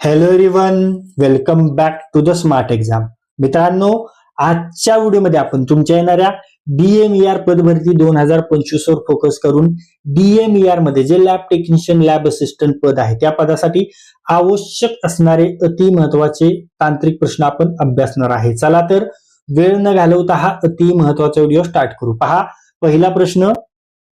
Hello everyone welcome back to the smart exam मित्रांनो आजच्या व्हिडिओमध्ये आपण तुमच्या येणाऱ्या डीएमईआर पदभरती दोन हजार पंचवीस वर फोकस करून डीएमईआरमध्ये जे लॅब टेक्निशियन लॅब असिस्टंट पद आहे त्या पदासाठी आवश्यक असणारे अति महत्त्वाचे तांत्रिक प्रश्न आपण अभ्यासणार आहे. चला तर वेळ न घालवता हा अति महत्त्वाचा व्हिडिओ स्टार्ट करू. पहा पहिला प्रश्न.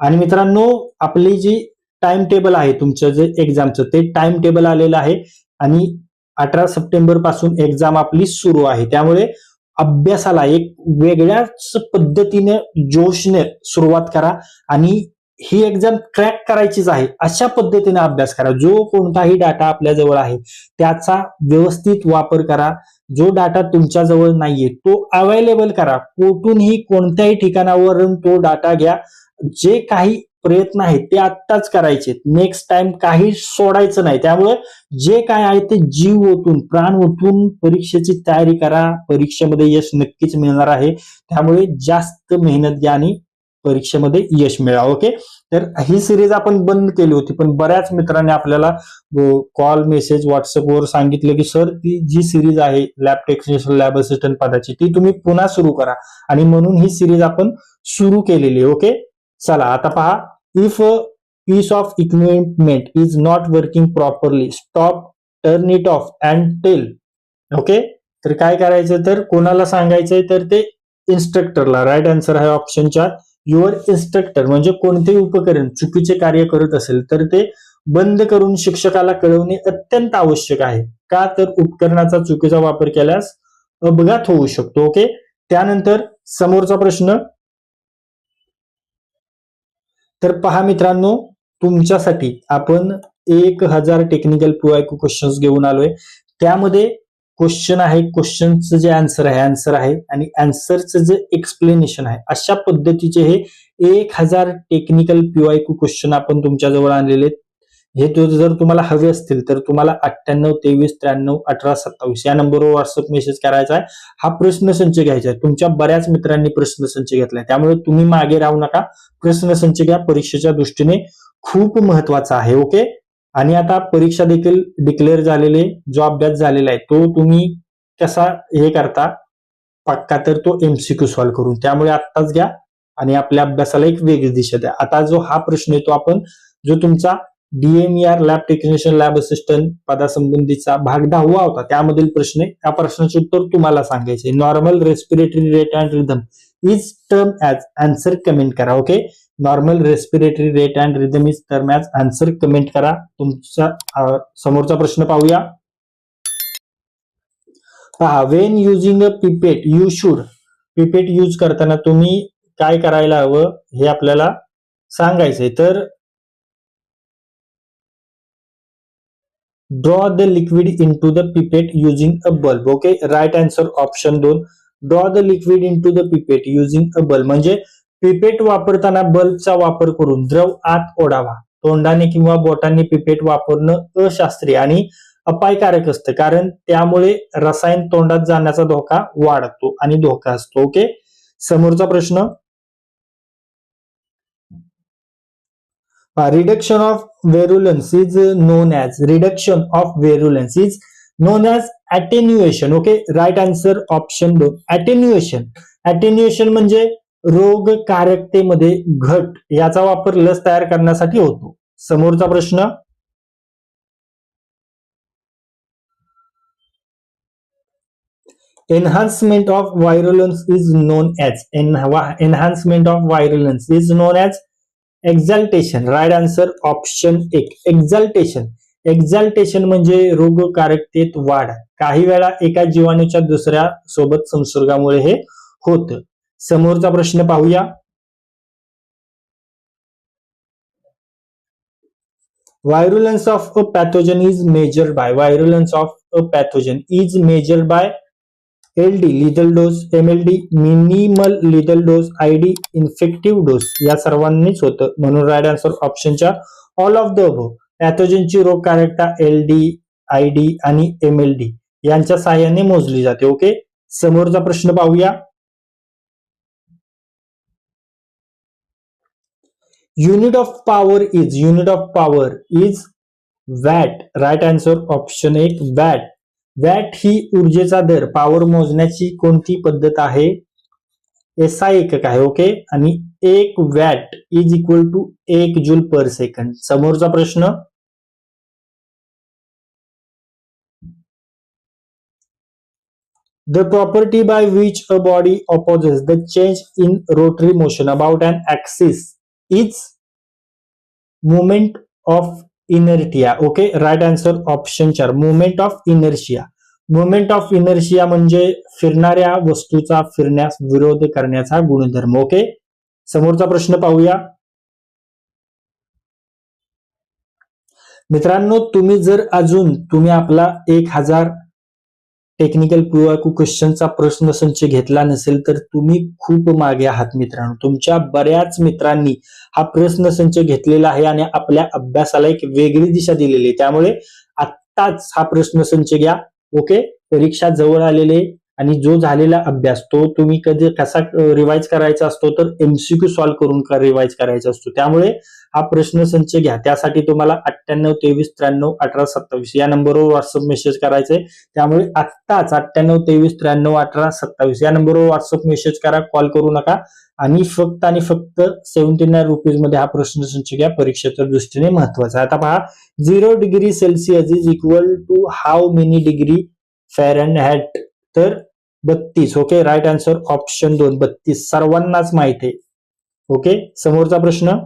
आणि मित्रांनो आपली जी टाइम टेबल आहे तुमचं जे एक्झामचं ते टाइम टेबल आलेलं आहे. आणि अठरा सप्टेंबरपासून एक्झाम आपली सुरू आहे. त्यामुळे अभ्यासाला एक वेगळ्याच पद्धतीने जोशने सुरुवात करा आणि ही एक्झाम क्रॅक करायचीच आहे. अशा पद्धतीने अभ्यास करा. जो कोणताही डाटा आपल्या जवळ आहे त्याचा व्यवस्थित वापर करा. जो डाटा तुमच्या जवळ नाहीये तो अवेलेबल करा. कुठूनही कोणत्याही ठिकाणावरून तो डाटा घ्या. जे काही प्रयत्न आहेत ते आत्ताच करायचे नेक्स्ट टाइम काही सोडायचं नाही. त्यामुळे जे काय आहे ते जीव ओतून प्राण ओतून परीक्षेची तयारी करा. परीक्षेमध्ये यश नक्कीच मिळणार आहे. त्यामुळे जास्त मेहनत घ्या आणि परीक्षेमध्ये यश मिळा ओके? तर ही सिरीज आपण बंद केली होती पण बऱ्याच मित्रांनी आपल्याला कॉल मेसेज व्हॉट्सअपवर सांगितलं की सर ती जी सिरीज आहे लॅब टेक्निशियन लॅब असिस्टंट पदाची ती तुम्ही पुन्हा सुरू करा. आणि म्हणून ही सिरीज आपण सुरू केलेली ओके? चला आता पहा. If piece of equipment is not working properly stop turn it off and tell okay तर काय करायचं तर कोणाला सांगायचंय तर ते इन्स्ट्रक्टरला राईट आन्सर आहे ऑप्शनच्या युअर इन्स्ट्रक्टर म्हणजे कोणतेही उपकरण चुकीचे कार्य करत असेल तर ते बंद करून शिक्षकाला कळवणे अत्यंत आवश्यक आहे. का तर उपकरणाचा चुकीचा वापर केल्यास अपघात होऊ शकतो ओके त्यानंतर समोरचा प्रश्न तर पहा मित्रांनो तुमच्यासाठी आपण एक हजार टेक्निकल क्यू क्वेश्चन्स घेऊन आलोय त्यामध्ये क्वेश्चन आहे क्वेश्चनचं जे आन्सर आहे आन्सर आहे आणि आन्सरचं जे एक्सप्लेनेशन आहे अशा पद्धतीचे हे एक हजार टेक्निकल क्यू क्वेश्चन आपण तुमच्याजवळ आणलेले आहेत. हे जर तुम्हाला हवे असतील तर तुम्हाला अठ्ठ्याण्णव तेवीस त्र्याण्णव अठरा सत्तावीस या नंबरवर व्हॉट्सअप मेसेज करायचा आहे. हा प्रश्नसंच घ्यायचा आहे. तुमच्या बऱ्याच मित्रांनी प्रश्नसंच घेतलाय. त्यामुळे तुम्ही मागे राहू नका. प्रश्नसंच घ्या. परीक्षेच्या दृष्टीने खूप महत्त्वाचा आहे ओके आणि आता परीक्षा देखील डिक्लेअर झालेले जो अभ्यास झालेला आहे तो तुम्ही कसा हे करता? पक्का तर तो एमसीक्यू सॉल्व्ह करून. त्यामुळे आत्ताच घ्या आणि आपल्या अभ्यासाला एक वेगळी दिशा द्या. आता जो हा प्रश्न येतो आपण जो तुमचा DMER lab technician lab assistant पदासंबंधीचा भाग दहावा होता. त्यामधील प्रश्न आहे. त्या प्रश्नाचे उत्तर तुम्हाला सांगायचे normal respiratory rate and rhythm is term as answer comment करा okay normal respiratory rate and rhythm is term as answer comment करा. तुमचा समोरचा प्रश्न पाहूया. पहा when using a pipette you should pipette use करताना तुम्ही काय करायला हवं हे आपल्याला सांगायचंय. तर draw the liquid in to the pipette using a bulb okay right answer option दोन. Draw the liquid in to the pipette using a bulb म्हणजे पिपेट वापरताना बल्बचा वापर करून द्रव आत ओढावा. तोंडाने किंवा बोटांनी पिपेट वापरणं अशास्त्रीय आणि अपायकारक असतं. कारण त्यामुळे रसायन तोंडात जाण्याचा धोका वाढतो आणि धोका असतो. ओके समोरचा प्रश्न reduction of virulence is known as reduction of virulence is known as attenuation okay right answer option दोन अटेन्युएशन अटेन्युएशन म्हणजे रोगकारकतेमध्ये घट याचा वापर लस तयार करण्यासाठी होतो. समोरचा प्रश्न. Enhancement of virulence is known as en- enhancement of virulence is known as exaltation right answer option एक. एक्झाल्टेशन एक्झाल्टेशन म्हणजे रोगकारकतेत वाढ. काही वेळा एका जीवाणूच्या दुसऱ्या सोबत संसर्गामुळे हे होतं. समोरचा प्रश्न पाहूया. Virulence of a pathogen is measured by virulence of a pathogen is measured by L D lethal dose M L D minimal lethal dose I D infective dose या सर्वांनीच होतं. म्हणून राईट आन्सर ऑप्शनच्या ऑल ऑफ द अबो पॅथोजनची रोगकारकता L D I D आणि M L D यांच्या साहाय्याने मोजली जाते ओके समोरचा प्रश्न पाहूया. Unit of power is unit of power is watt right answer option एक वॅट वॅट ही ऊर्जेचा दर पॉवर मोजण्याची कोणती पद्धत आहे? एस आय एकक आहे ओके आणि एक वॅट इज इक्वल टू एक जूल पर सेकंड समोरचा प्रश्न? The property by which a body opposite the change in rotary motion about an axis is moment of inertia. Okay, right answer option 4. Moment of inertia. Moment of inertia म्हणजे फिरणाऱ्या वस्तूचा फिरण्यास विरोध करण्याचा गुणधर्म okay समोरचा प्रश्न पाहूया मित्रांनो तुम्ही जर अजून तुम्ही आपला एक हजार टेक्निकल क्यू क्वेश्चनचा प्रश्न संच घेतला नसेल तर तुम्ही खूप मागे आहात मित्रांनो. तुमच्या बऱ्याच मित्रांनी हा प्रश्न संच घेतलेला आहे आणि आपल्या अभ्यासाला एक वेगळी दिशा दिलेली आहे. त्यामुळे आत्ताच हा प्रश्न संच घ्या. ओके परीक्षा जवळ आलेले आणि जो झालेला अभ्यास तो तुम्ही कधी कसा रिवाइज करायचा असतो तर एमसीक्यू सॉल्व्ह करून रिवाइज करायचा असतो. त्यामुळे हा प्रश्न संच घ्या. त्यासाठी तुम्हाला अठ्ठ्याण्णव तेवीस त्र्याण्णव अठरा सत्तावीस या नंबरवर व्हॉट्सअप मेसेज करायचे त्यामुळे आत्ताच अठ्ठ्याण्णव तेवीस त्र्याण्णव अठरा सत्तावीस या नंबरवर व्हॉट्सअप मेसेज करा कॉल करू नका. आणि फक्त आणि फक्त सेव्हन्टी नाईन रुपीजमध्ये हा प्रश्न संच घ्या. परीक्षेच्या दृष्टीने महत्त्वाचा आता पहा zero degree Celsius is equal to how many degree Fahrenheit तर बत्तीस ओके राईट आन्सर ऑप्शन दोन बत्तीस. सर्वांनाच माहिती आहे. ओके समोरचा प्रश्न?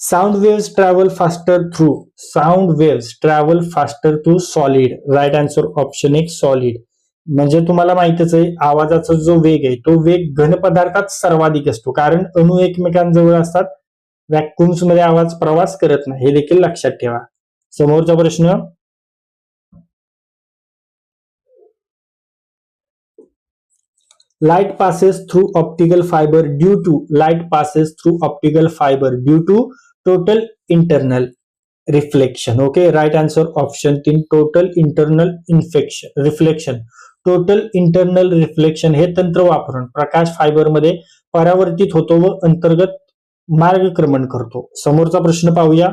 Sound waves travel faster through sound waves travel faster through solid right answer option एक सॉलिड म्हणजे तुम्हाला माहितच आहे आवाजाचा जो वेग आहे तो वेग घन पदार्थात सर्वाधिक असतो. कारण अणु एकमेकांजवळ असतात. व्हॅक्युम्समध्ये आवाज प्रवास करत नाही. हे देखील लक्षात ठेवा. समोरचा प्रश्न? Light passes through optical fiber due to light passes through optical fiber due to total internal reflection okay right answer option 3 total internal infection reflection total internal reflection हे तंत्र वापरून प्रकाश फायबरमध्ये परावर्तित होतो व अंतर्गत मार्गक्रमण करतो समोरचा प्रश्न पाहूया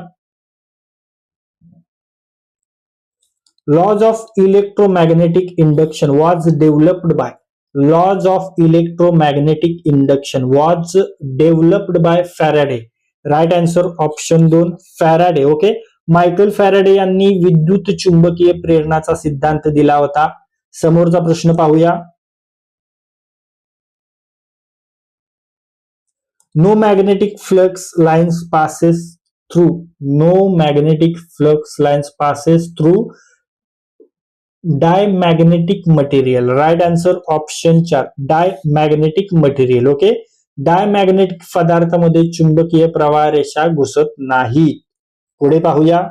laws of electromagnetic induction was developed by laws of electromagnetic induction was developed by Faraday right answer option दोन फॅराडे ओके मायकल फॅराडे यांनी विद्युत चुंबकीय प्रेरणाचा सिद्धांत दिला होता. समोरचा प्रश्न पाहूया. No magnetic flux lines passes through no magnetic flux lines passes through diamagnetic material right answer option चार. डायमॅग्नेटिक मटेरियल ओके डायमॅग्नेटिक पदार्थामध्ये चुंबकीय प्रवाह रेषा घुसत नाही. पुढे पाहूया.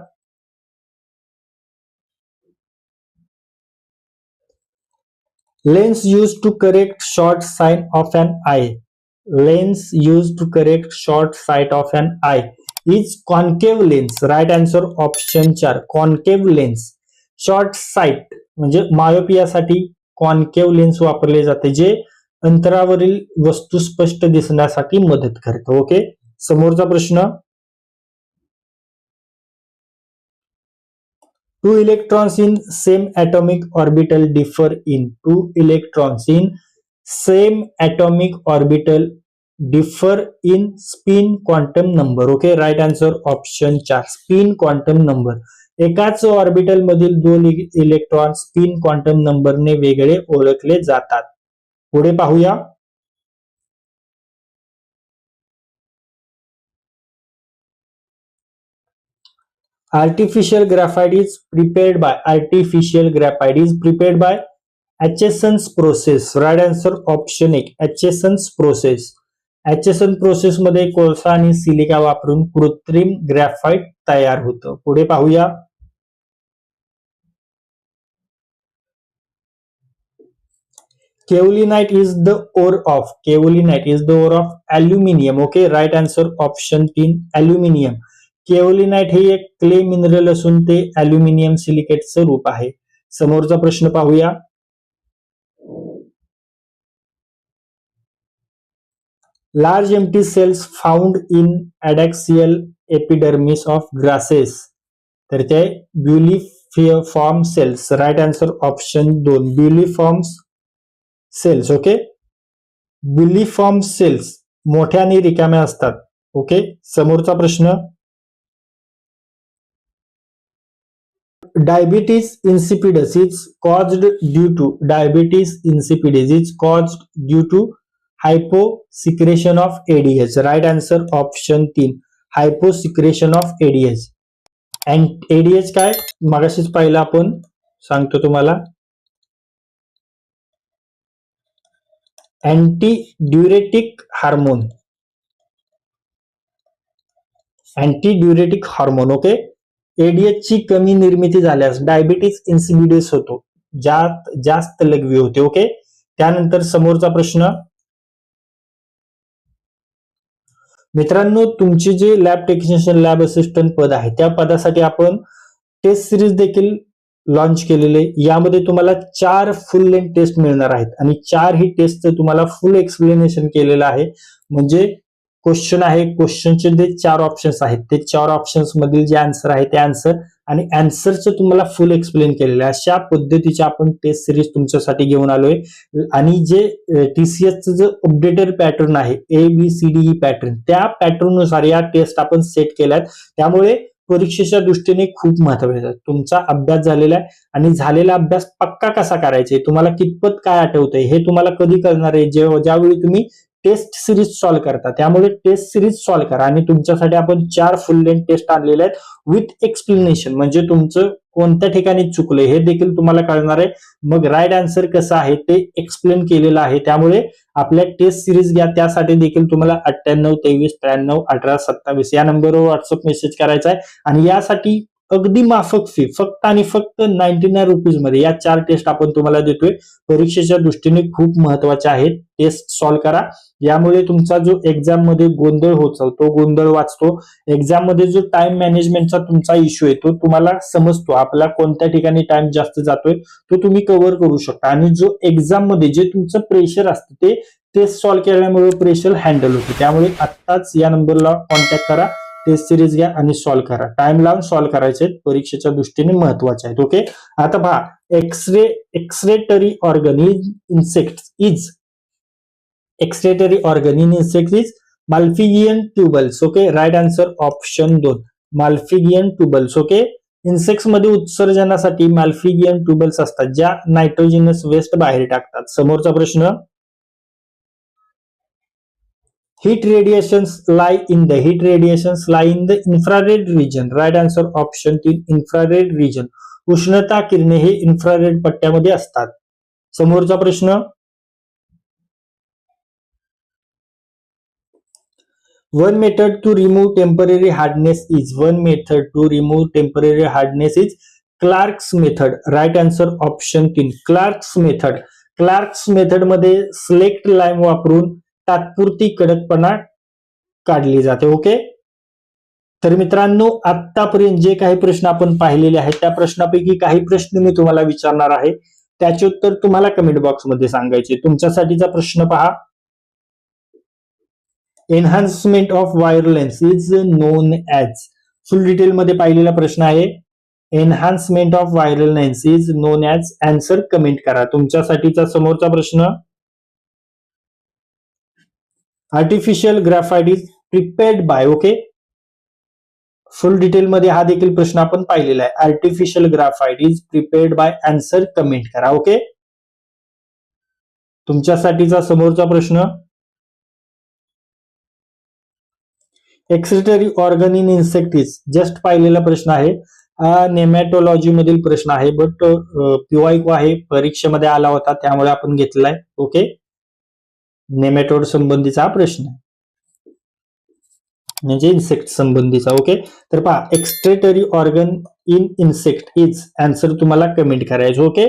Lens use to correct short sight of an eye lens use to correct short sight of an eye is concave lens right answer option चार. कॉन्केव्ह लेन्स शॉर्ट साइट म्हणजे मायोपियासाठी कॉनकेव लेन्स वापरले जाते जे अंतरावरील वस्तू स्पष्ट दिसण्यासाठी मदत करते. ओके समोरचा प्रश्न. Two electrons in same atomic orbital differ in two electrons in same atomic orbital differ in spin quantum number okay right answer option चार. स्पिन क्वांटम नंबर एकाच ऑर्बिटल मधील दोन इलेक्ट्रॉन स्पिन क्वांटम नंबरने वेगळे ओळखले जातात. पुढे पाहूया. Artificial graphite is prepared by artificial graphite is prepared by Acheson's process right answer option एक. एचएसन्स प्रोसेस एचएसएन प्रोसेसमध्ये कोळसा आणि सिलिका वापरून कृत्रिम ग्रॅफाइट तयार होतं. पुढे पाहूया. Kaolinite is of ore night is the the of of okay right right option option 3 aluminium. Kaolinite हे एक क्ले मिनरल असून ते अल्युमिनियम सिलिकेटचं रूप आहे. समोरचा प्रश्न पाहूया. Large empty cells found in adaxial epidermis of grasses तर ते bulliform cells right answer option दोन. Bulliforms cells okay bulliform cells मोठ्या आणि रिकाम्या असतात ओके समोरचा प्रश्न. Diabetes insipidus is caused due to diabetes insipidus is caused due to hyposecretion of ADH right answer option तीन. Hyposecretion of ADH and ADH काय? मागाशीच पाहिलं आपण सांगतो तुम्हाला. Anti diuretic hormone. Anti diuretic hormone okay? ADH ची कमी निर्मिती झाल्यास डायबिटीस इन्सिबिडियस होतो. ज्यात जास्त लघवी होते ओके? त्यानंतर समोरचा प्रश्न. मित्रांनो तुमचे जे लॅब टेक्निशियन लॅब असिस्टंट पद आहे त्या पदासाठी आपण टेस्ट सिरीज देखील लॉन्च केलेले यामध्ये तुम्हाला चार फुल लेंथ टेस्ट मिळणार आहेत. आणि चार ही टेस्टचं तुम्हाला फुल एक्सप्लेनेशन केलेलं आहे. म्हणजे क्वेश्चन आहे क्वेश्चनचे जे चार ऑप्शन्स आहेत ते चार ऑप्शन्स मधील जे आन्सर आहे ते आन्सर आणि आन्सरचं तुम्हाला फुल एक्सप्लेन केलेलं आहे. अशा पद्धतीचे आपण टेस्ट सिरीज तुमच्यासाठी घेऊन आलोय. आणि जे टीसीएसचं जे अपडेटेड पॅटर्न आहे A B C D E pattern त्या पॅटर्ननुसार या टेस्ट आपण सेट केल्यात. त्यामुळे परीक्षेच्या दृष्टीने खूप महत्त्वाचे आहे तुमचा अभ्यास झालेला आहे आणि झालेला अभ्यास पक्का कसा करायचा तुम्हाला कितपत काय आठवतंय? हे तुम्हाला कधी करणार आहे? जेव्हा ज्यावेळी तुम्ही टेस्ट सिरीज सॉल्व्ह करता त्यामुळे टेस्ट सिरीज सॉल्व्ह करा. आणि तुमच्यासाठी आपण चार फुल लेंथ टेस्ट आणलेले आहेत विथ एक्सप्लेनेशन म्हणजे तुमचं कोणत्या ठिकाणी चुकलंय हे देखील तुम्हाला कळणार आहे. मग राईट आन्सर कसं आहे ते एक्सप्लेन केलेलं आहे. त्यामुळे आपल्या टेस्ट सिरीज घ्या. त्यासाठी देखील तुम्हाला अठ्ठ्याण्णव तेवीस त्र्याण्णव अठरा सत्तावीस या नंबरवर व्हॉट्सअप मेसेज करायचा आहे. आणि यासाठी अगदी माफक फी फक्त आणि फक्त नाईन्टी नाईन रुपीजमध्ये. या चार टेस्ट आपण तुम्हाला देतोय. परीक्षेच्या दृष्टीने खूप महत्त्वाच्या आहेत. टेस्ट सॉल्व्ह करा. यामुळे तुमचा जो एक्झाममध्ये गोंधळ होत तो गोंधळ वाचतो. एक्झाममध्ये जो टाइम मॅनेजमेंटचा तुमचा इश्यू आहे तो तुम्हाला समजतो. आपला कोणत्या ठिकाणी टाइम जास्त जातोय तो तुम्ही कव्हर करू शकता. आणि जो एक्झाममध्ये जे तुमचं प्रेशर असतं ते टेस्ट सॉल्व्ह केल्यामुळे प्रेशर हँडल होते. त्यामुळे आत्ताच या नंबरला कॉन्टॅक्ट करा. टेस्ट सिरीज घ्या आणि सॉल्व्ह करा. टाइम लावून सॉल्व्ह करायचे परीक्षेच्या दृष्टीने महत्त्वाचे आहेत. ओके आता पहा x-ray excretory organ is insect is excretory organ in insect is Malpighian tubules okay right answer option दोन. माल्फिगियन ट्युबल्स ओके इन्सेक्ट्समध्ये उत्सर्जनासाठी माल्फिगियन ट्युबल्स असतात ज्या नायट्रोजिनस वेस्ट बाहेर टाकतात. समोरचा प्रश्न heat radiations lie in the heat radiations lie in the infrared region. Right answer option 3 infrared region. उष्णता किरणे हे इन्फ्रारेड पट्ट्यामध्ये असतात. समोरचा प्रश्न. One method to remove temporary hardness is one method to remove temporary hardness is Clark's method right answer option तीन Clark's method Clark's मेथडमध्ये slaked lime वापरून तात्पुरती कडकपणा काढली जाते ओके? तर मित्रांनो आतापर्यंत जे काही प्रश्न आपण पाहिलेले आहेत त्या प्रश्नापैकी काही प्रश्न मी तुम्हाला विचारणार आहे. त्याचे उत्तर तुम्हाला कमेंट बॉक्समध्ये सांगायचे तुमच्यासाठीचा प्रश्न पहा. Enhancement of virulence is known as full detail मध्ये पाहिलेला प्रश्न आहे. Enhancement of virulence is known as answer comment करा. तुमच्यासाठीचा समोरचा प्रश्न artificial graphite is prepared by okay full detail मध्ये हा देखील प्रश्न आपण पाहिलेला आहे. Artificial graphite is prepared by answer comment करा ओके तुमच्यासाठीचा समोरचा प्रश्न. Excretory organ in insect is just पाहिलेला प्रश्न आहे. हा नेमॅटोलॉजी मधील प्रश्न आहे बट पीवायको आहे परीक्षेमध्ये आला होता त्यामुळे आपण घेतलाय ओके नेमॅटोड संबंधीचा हा प्रश्न म्हणजे इन्सेक्ट संबंधीचा ओके तर पहा excretory organ in insect is answer तुम्हाला कमेंट करायचं ओके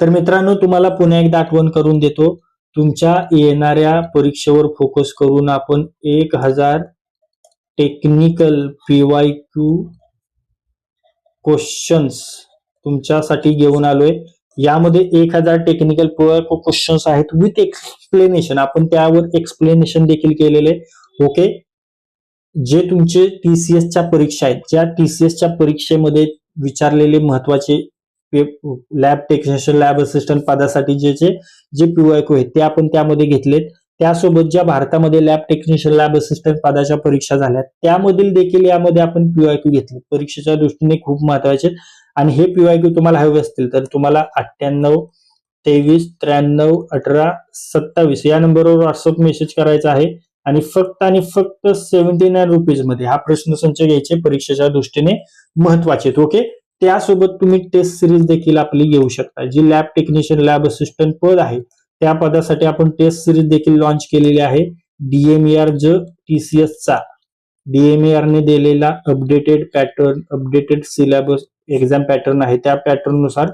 तर मित्रांनो तुम्हाला पुन्हा एकदा आठवण करून देतो तुमच्या येणाऱ्या परीक्षेवर फोकस करून आपण एक हजार टेक्निकल पीवाय क्यू क्वेश्चन्स तुमच्यासाठी घेऊन आलोय. यामध्ये एक हजार टेक्निकल क्वेश्चन्स आहेत विथ एक्सप्लेनेशन आपण त्यावर एक्सप्लेनेशन देखील केलेले ओके जे तुमचे टीसीएसच्या परीक्षा आहेत ज्या टीसीएसच्या परीक्षेमध्ये विचारलेले महत्त्वाचे लॅब टेक्निशियन लॅब असिस्टंट पदासाठी जे जे जे पीवायको आहेत ते आपण त्यामध्ये घेतलेत. त्यासोबत ज्या भारतामध्ये लॅब टेक्निशियन लॅब असिस्टंट पदाच्या परीक्षा झाल्या त्यामधील देखील यामध्ये आपण पीवायक्यू घेतले. परीक्षेच्या दृष्टीने खूप महत्त्वाचे. आणि हे पीवायक्यू तुम्हाला हवे असतील तर तुम्हाला अठ्ठ्याण्णव तेवीस त्र्याण्णव अठरा सत्तावीस या नंबरवर व्हॉट्सअप मेसेज करायचा आहे. आणि फक्त आणि फक्त सेव्हन्टी नाईन रुपीजमध्ये हा प्रश्नसंच घ्यायचे परीक्षेच्या दृष्टीने महत्त्वाचे आहेत ओके त्यासोबत तुम्ही टेस्ट सिरीज देखील आपली घेऊ शकता. जी लॅब टेक्निशियन लॅब असिस्टंट पद आहे त्या पदासाठी आपण टेस्ट सिरीज देखील लॉन्च केलेली आहे. डीएमईआर ज टीसीएस चा. ने दिलेला updated pattern updated syllabus exam pattern आहे. त्या पॅटर्ननुसार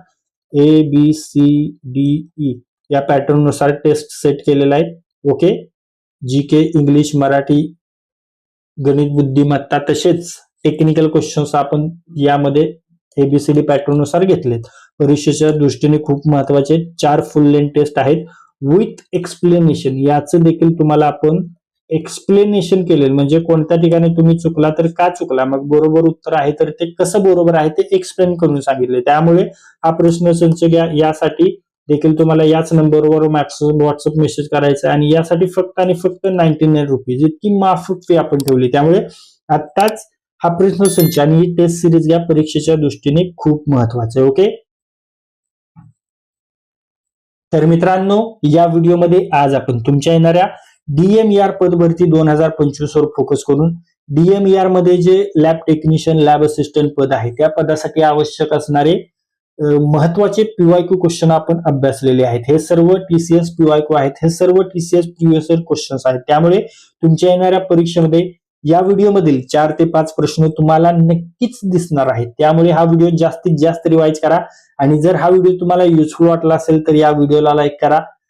A B C D E या पॅटर्ननुसार टेस्ट सेट केलेला आहे. Okay G K English Marathi गणित बुद्धिमत्ता तसेच टेक्निकल क्वेश्चन्स आपण यामध्ये एबीसीडी पॅटर्ननुसार घेतलेत. परीक्षेच्या दृष्टीने खूप महत्त्वाचे चार फुल लेन टेस्ट आहेत. विथ एक्सप्लेनेशन याचं देखील तुम्हाला आपण एक्सप्लेनेशन केलेलं म्हणजे कोणत्या ठिकाणी तुम्ही चुकला तर का चुकला? मग बरोबर उत्तर आहे तर ते कसं बरोबर आहे ते एक्सप्लेन करून सांगितले त्यामुळे हा प्रश्न संच घ्या यासाठी देखील तुम्हाला याच नंबरवर व्हॉट्सअप मेसेज करायचा आहे. आणि यासाठी फक्त आणि फक्त नाईन्टी नाईन रुपीज इतकी माफ फी आपण ठेवली. त्यामुळे आत्ताच हा प्रश्न संच आणि ही टेस्ट सिरीज या परीक्षेच्या दृष्टीने खूप महत्त्वाचे ओके तर मित्रांनो या व्हिडिओमध्ये आज आपण तुमच्या येणाऱ्या डीएमईआर पदभरती दोन हजार पंचवीस वर फोकस करून डीएमईआरमध्ये जे लॅब टेक्निशियन लॅब असिस्टंट पद आहे त्या पदासाठी आवश्यक असणारे महत्त्वाचे पीवायक्यू क्वेश्चन आपण अभ्यासलेले आहेत. हे सर्व टीसीएस पीवायक्यू आहेत. हे सर्व टीसीएस प्रिव्हियस क्वेश्चन्स आहेत. त्यामुळे तुमच्या येणाऱ्या परीक्षेमध्ये या व्हिडिओमधील चार ते पाच प्रश्न तुम्हाला नक्कीच दिसणार आहेत. त्यामुळे हा व्हिडिओ जास्तीत जास्त रिवाईज करा. आणि जर हा व्हिडिओ तुम्हाला युजफुल वाटला असेल तर या व्हिडिओला लाईक करा.